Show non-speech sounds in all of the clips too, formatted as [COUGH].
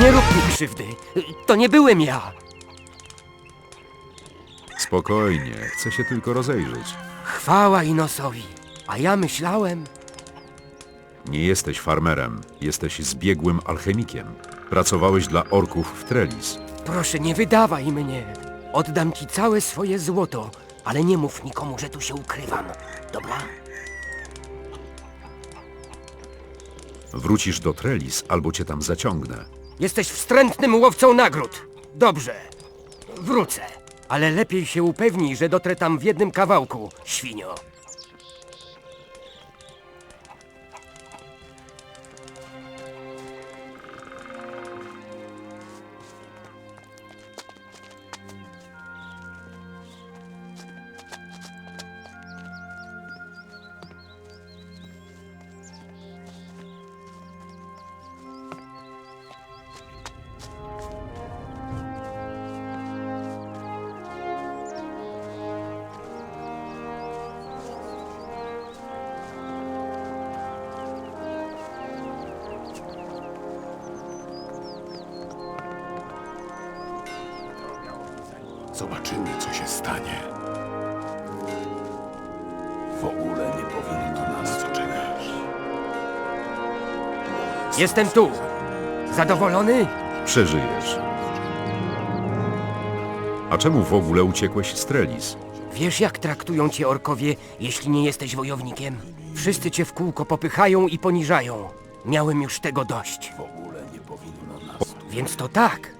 Nie rób mi krzywdy. To nie byłem ja. Spokojnie, chcę się tylko rozejrzeć. Chwała Inosowi. A ja myślałem... Nie jesteś farmerem, jesteś zbiegłym alchemikiem. Pracowałeś dla orków w Trellis. Proszę, nie wydawaj mnie. Oddam ci całe swoje złoto, ale nie mów nikomu, że tu się ukrywam. Dobra? Wrócisz do Trellis albo cię tam zaciągnę. Jesteś wstrętnym łowcą nagród. Dobrze. Wrócę. Ale lepiej się upewnij, że dotrę tam w jednym kawałku, świnio. Zobaczymy, co się stanie. W ogóle nie powinno nas czekać. Jestem tu. Zadowolony? Przeżyjesz. A czemu w ogóle uciekłeś z Trellis? Wiesz, jak traktują cię orkowie, jeśli nie jesteś wojownikiem? Wszyscy cię w kółko popychają i poniżają. Miałem już tego dość. W ogóle nie powinno nas Więc to tak.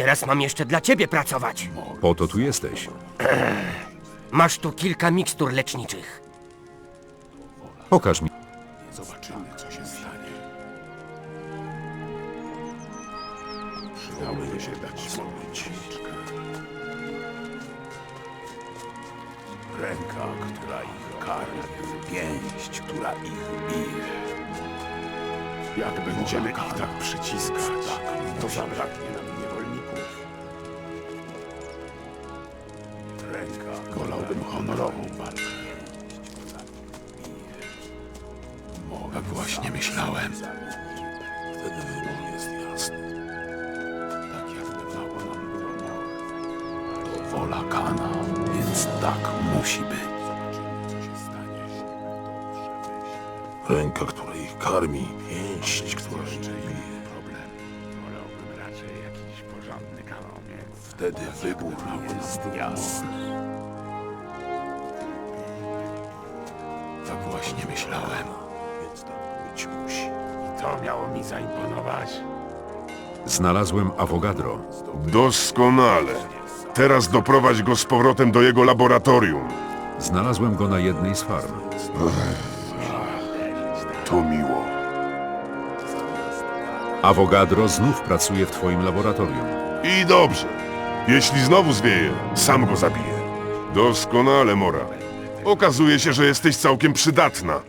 Teraz mam jeszcze dla ciebie pracować. Po to tu jesteś. [CLEARS THROAT] Masz tu kilka mikstur leczniczych. Pokaż mi. Zobaczymy, co się stanie. Przydałoby się dać zrobić. Ręka, która ich karmi, pięść, która ich bije. Jak będziemy ich tak przyciskać, to zabraknie nam wolałbym honorową walkę. Tak właśnie myślałem. Wtedy wybór jest jasny. Tak jakby mało nam było. To wola Kana, więc tak musi być. Ręka, która ich karmi, pięść, która ich bije. Wtedy wybór jest jasny. Tak właśnie myślałem. Więc tak być musi. I to miało mi zaimponować. Znalazłem Avogadro. Doskonale. Teraz doprowadź go z powrotem do jego laboratorium. Znalazłem go na jednej z farm. To miło. Avogadro znów pracuje w twoim laboratorium. I dobrze. Jeśli znowu zwieje, sam go zabiję. Doskonale, Mora. Okazuje się, że jesteś całkiem przydatna.